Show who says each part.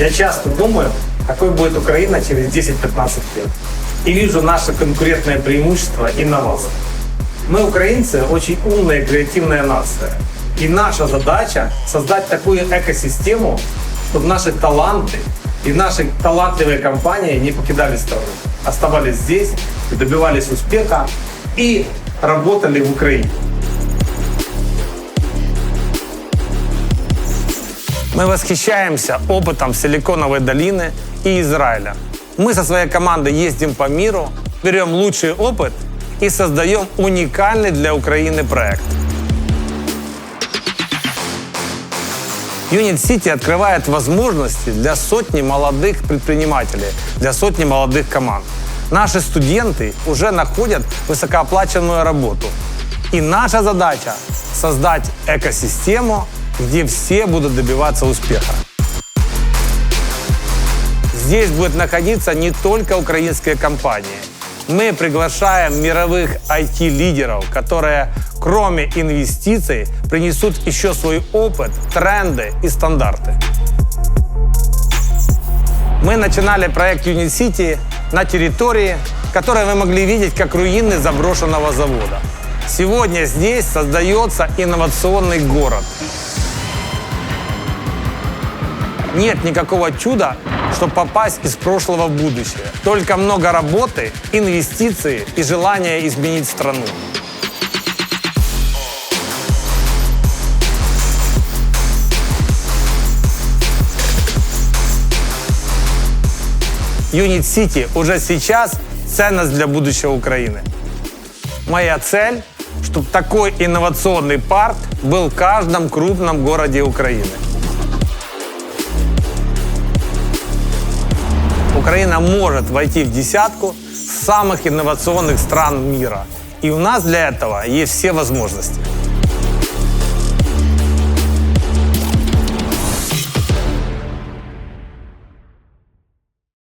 Speaker 1: Я часто думаю, какой будет Украина через 10-15 лет. И вижу наше конкурентное преимущество и инновации. Мы, украинцы, очень умная и креативная нация. И наша задача создать такую экосистему, чтобы наши таланты и наши талантливые компании не покидали страну, оставались здесь, добивались успеха и работали в Украине. Мы восхищаемся опытом Силиконовой долины и Израиля. Мы со своей командой ездим по миру, берем лучший опыт и создаем уникальный для Украины проект. Unit City открывает возможности для сотни молодых предпринимателей, для сотни молодых команд. Наши студенты уже находят высокооплачиваемую работу. И наша задача – создать экосистему, где все будут добиваться успеха. Здесь будут находиться не только украинские компании. Мы приглашаем мировых IT-лидеров, которые, кроме инвестиций, принесут еще свой опыт, тренды и стандарты. Мы начинали проект Unicity на территории, которую вы могли видеть как руины заброшенного завода. Сегодня здесь создается инновационный город. Нет никакого чуда, чтобы попасть из прошлого в будущее. Только много работы, инвестиции и желание изменить страну. Юнит Сити уже сейчас ценность для будущего Украины. Моя цель, чтобы такой инновационный парк был в каждом крупном городе Украины. Украина может войти в десятку самых инновационных стран мира. И у нас для этого есть все возможности.